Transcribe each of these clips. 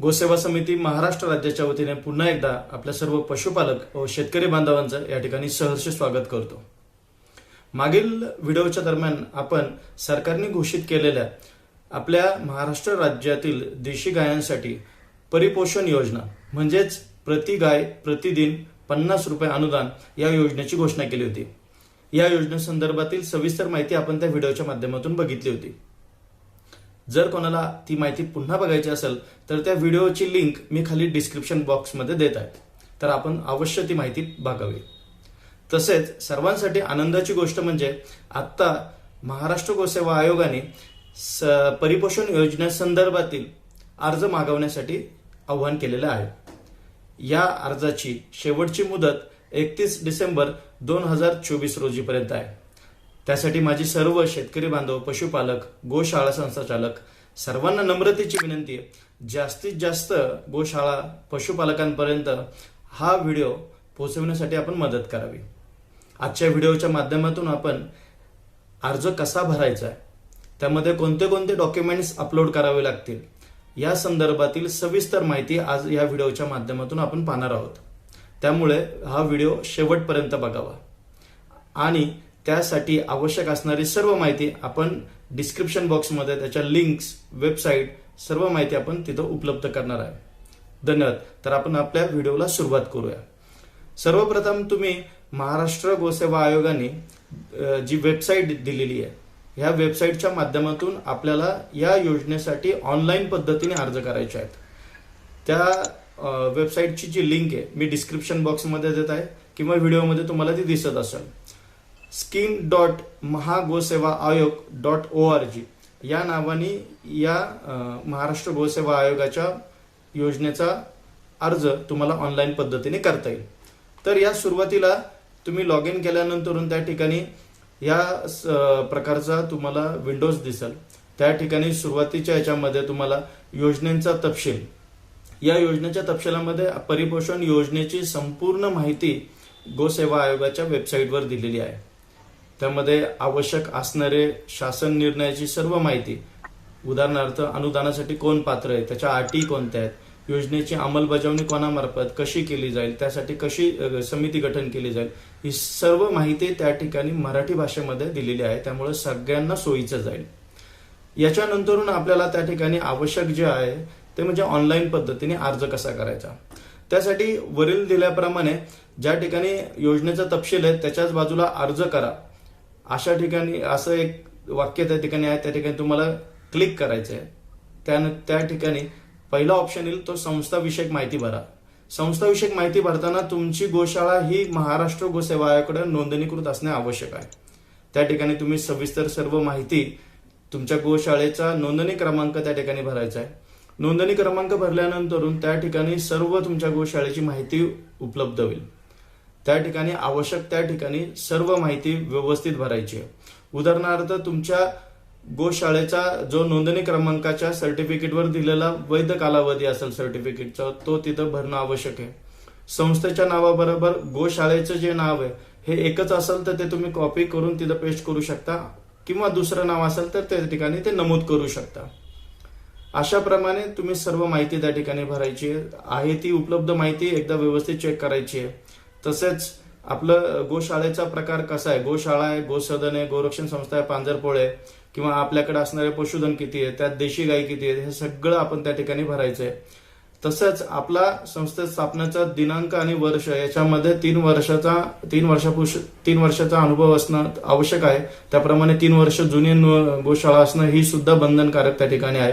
गोसेवा समिती महाराष्ट्र राज्याच्या वतीने पुन्हा एकदा आपल्या सर्व पशुपालक व शेतकरी बांधवांचं या ठिकाणी सहर्ष स्वागत करतो. मागील व्हिडिओच्या दरम्यान आपण सरकारने घोषित केलेल्या आपल्या महाराष्ट्र राज्यातील देशी गायांसाठी परिपोषण योजना म्हणजेच प्रति गाय प्रतिदिन पन्नास रुपये अनुदान या योजनेची घोषणा केली होती. या योजनेसंदर्भातील सविस्तर माहिती आपण त्या व्हिडिओच्या माध्यमातून बघितली होती. जर कोणाला ती माहिती पुन्हा बघायची असेल तर त्या व्हिडिओची लिंक मी खाली डिस्क्रिप्शन बॉक्समध्ये देत आहे. तर आपण अवश्य ती माहिती बघावी. तसेच सर्वांसाठी आनंदाची गोष्ट म्हणजे आत्ता महाराष्ट्र गोसेवा आयोगाने स परिपोषण योजनेसंदर्भातील अर्ज मागवण्यासाठी आव्हान केलेलं आहे. या अर्जाची शेवटची मुदत एकतीस डिसेंबर दोन हजार चोवीस रोजीपर्यंत आहे. त्यासाठी माझी सर्व शेतकरी बांधव पशुपालक गोशाळा संस्थाचालक सर्वांना नम्रतेची विनंती आहे. जास्तीत जास्त गोशाळा पशुपालकांपर्यंत हा व्हिडिओ पोहोचवण्यासाठी आपण मदत करावी. आजच्या व्हिडिओच्या माध्यमातून आपण अर्ज कसा भरायचा आहे त्यामध्ये कोणते कोणते डॉक्युमेंट्स अपलोड करावे लागतील या संदर्भातील सविस्तर माहिती आज या व्हिडिओच्या माध्यमातून आपण पाहणार आहोत. त्यामुळे हा व्हिडिओ शेवटपर्यंत बघावा. आणि त्यासाठी आवश्यक असणारी सर्व माहिती आपण डिस्क्रिप्शन बॉक्समध्ये त्याच्या लिंक्स वेबसाईट सर्व माहिती आपण तिथं उपलब्ध करणार आहे. धन्यवाद. तर आपण आपल्या व्हिडिओला सुरुवात करूया. सर्वप्रथम तुम्ही महाराष्ट्र गोसेवा आयोगाने जी वेबसाईट दिलेली आहे ह्या वेबसाईटच्या माध्यमातून आपल्याला या योजनेसाठी ऑनलाईन पद्धतीने अर्ज करायचे आहेत. त्या वेबसाईटची जी लिंक आहे मी डिस्क्रिप्शन बॉक्समध्ये देत आहे किंवा व्हिडिओमध्ये तुम्हाला ती दिसत असेल. स्कीम डॉट महागोसेवा आयोग डॉट ओ आर जी या नावाने या महाराष्ट्र गोसेवा आयोगाच्या योजनेचा अर्ज तुम्हाला ऑनलाईन पद्धतीने करता येईल. तर या सुरुवातीला तुम्ही लॉग इन केल्यानंतरून त्या ठिकाणी या स- प्रकारचा तुम्हाला विंडोज दिसेल. त्या ठिकाणी सुरुवातीच्या याच्यामध्ये तुम्हाला योजनेचा तपशील. या योजनेच्या तपशिलामध्ये परिपोषण योजनेची संपूर्ण माहिती गोसेवा आयोगाच्या वेबसाईटवर दिलेली आहे. त्यामध्ये आवश्यक असणारे शासन निर्णयाची सर्व माहिती. उदाहरणार्थ अनुदानासाठी कोण पात्र आहे? त्याच्या अटी कोणत्या आहेत? योजनेची अंमलबजावणी कोणामार्फत कशी केली जाईल? त्यासाठी कशी समिती गठन केली जाईल? ही सर्व माहिती त्या ठिकाणी मराठी भाषेमध्ये दिलेली आहे. त्यामुळे सगळ्यांना सोयीचं जाईल. याच्यानंतरून आपल्याला त्या ठिकाणी आवश्यक जे आहे ते म्हणजे ऑनलाईन पद्धतीने अर्ज कसा करायचा? त्यासाठी वरील दिल्याप्रमाणे ज्या ठिकाणी योजनेचा तपशील आहे त्याच्याच बाजूला अर्ज करा. अशा ठिकाणी असं एक वाक्य त्या ठिकाणी आहे त्या ठिकाणी तुम्हाला क्लिक करायचं आहे. त्या त्या ठिकाणी पहिला ऑप्शन येईल तो संस्थाविषयक माहिती भरा. संस्थाविषयक माहिती भरताना तुमची गोशाळा ही महाराष्ट्र गोसेवा आयोगाकडे नोंदणीकृत असणे आवश्यक आहे. त्या ठिकाणी तुम्ही सविस्तर सर्व माहिती तुमच्या गोशाळेचा नोंदणी क्रमांक त्या ठिकाणी भरायचा आहे. नोंदणी क्रमांक भरल्यानंतर त्या ठिकाणी सर्व तुमच्या गोशाळेची माहिती उपलब्ध होईल. त्या ठिकाणी आवश्यक त्या ठिकाणी सर्व माहिती व्यवस्थित भरायची आहे. उदाहरणार्थ तुमच्या गोशाळेचा जो नोंदणी क्रमांकाच्या सर्टिफिकेटवर दिलेला वैध कालावधी असेल सर्टिफिकेटचा तो तिथं भरणं आवश्यक आहे. संस्थेच्या नावाबरोबर गोशाळेचं जे नाव आहे हे एकच असेल तर ते तुम्ही कॉपी करून तिथं पेस्ट करू शकता. किंवा दुसरं नाव असेल तर त्या ठिकाणी ते नमूद करू शकता. अशा प्रमाणे तुम्ही सर्व माहिती त्या ठिकाणी भरायची आहे. आहे ती उपलब्ध माहिती एकदा व्यवस्थित चेक करायची आहे. तसेच आपलं गोशाळेचा प्रकार कसा आहे? गोशाळा आहे गोसदन आहे गोरक्षण संस्था आहे पांजरपोळे किंवा आपल्याकडे असणारे पशुधन किती आहे त्यात देशी गाई किती आहे हे सगळं आपण त्या ठिकाणी भरायचं आहे. तसंच आपला संस्थेत स्थापनेचा दिनांक आणि वर्ष याच्यामध्ये तीन वर्षाचा तीन वर्षापुष तीन वर्षाचा अनुभव असणं आवश्यक आहे. त्याप्रमाणे तीन वर्ष जुनी गोशाळा असणं ही सुद्धा बंधनकारक त्या ठिकाणी आहे.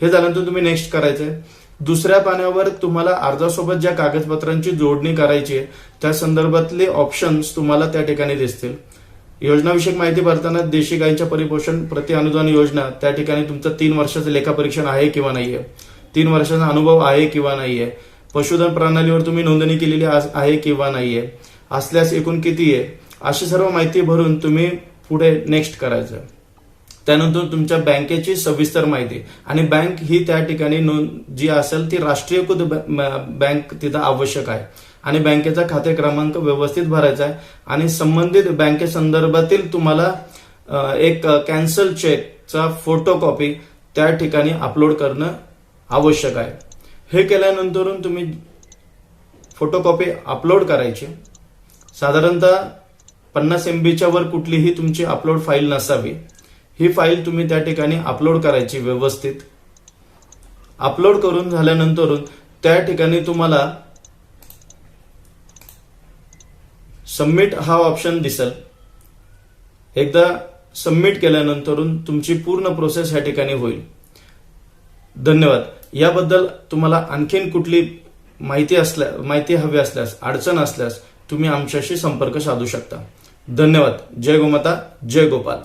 हे झाल्यानंतर तुम्ही नेक्स्ट करायचंय. दुसऱ्या पाण्यावर तुम्हाला अर्जासोबत ज्या कागदपत्रांची जोडणी करायची आहे त्या संदर्भातले ऑप्शन्स तुम्हाला त्या ठिकाणी दिसतील. योजनाविषयक माहिती भरताना देशी गायींच्या परिपोषण प्रति अनुदान योजना त्या ठिकाणी तुमचं तीन वर्षाचं लेखापरीक्षण आहे किंवा नाहीये. तीन वर्षाचा अनुभव आहे किंवा नाहीये. पशुधन प्रणालीवर तुम्ही नोंदणी केलेली आहे किंवा नाहीये. असल्यास एकूण किती आहे? अशी सर्व माहिती भरून तुम्ही पुढे नेक्स्ट करायचं. त्यानंतर तुमच्या बँकेची सविस्तर माहिती. आणि बँक ही त्या ठिकाणी नोंद जी असेल ती राष्ट्रीयकृत बँक तिथं आवश्यक आहे. आणि बँकेचा खाते क्रमांक व्यवस्थित भरायचा आहे. आणि संबंधित बँकेसंदर्भातील तुम्हाला एक कॅन्सल चेकचा फोटोकॉपी त्या ठिकाणी अपलोड करणं आवश्यक आहे. हे केल्यानंतरून तुम्ही फोटोकॉपी अपलोड करायची. साधारणतः पन्नास एम बीच्या वर कुठलीही तुमची अपलोड फाईल नसावी. ही फाईल तुम्ही त्या ठिकाणी अपलोड करायची व्यवस्थित. अपलोड करून झाल्यानंतर त्या ठिकाणी तुम्हाला सबमिट हा ऑप्शन दिसेल. एकदा सबमिट केल्यानंतर तुमची पूर्ण प्रोसेस या ठिकाणी होईल. धन्यवाद. याबद्दल तुम्हाला आणखीन कुठली माहिती असल्या माहिती हवी असल्यास अडचण असल्यास तुम्ही आमच्याशी संपर्क साधू शकता. धन्यवाद. जय गोमाता. जय गोपाल.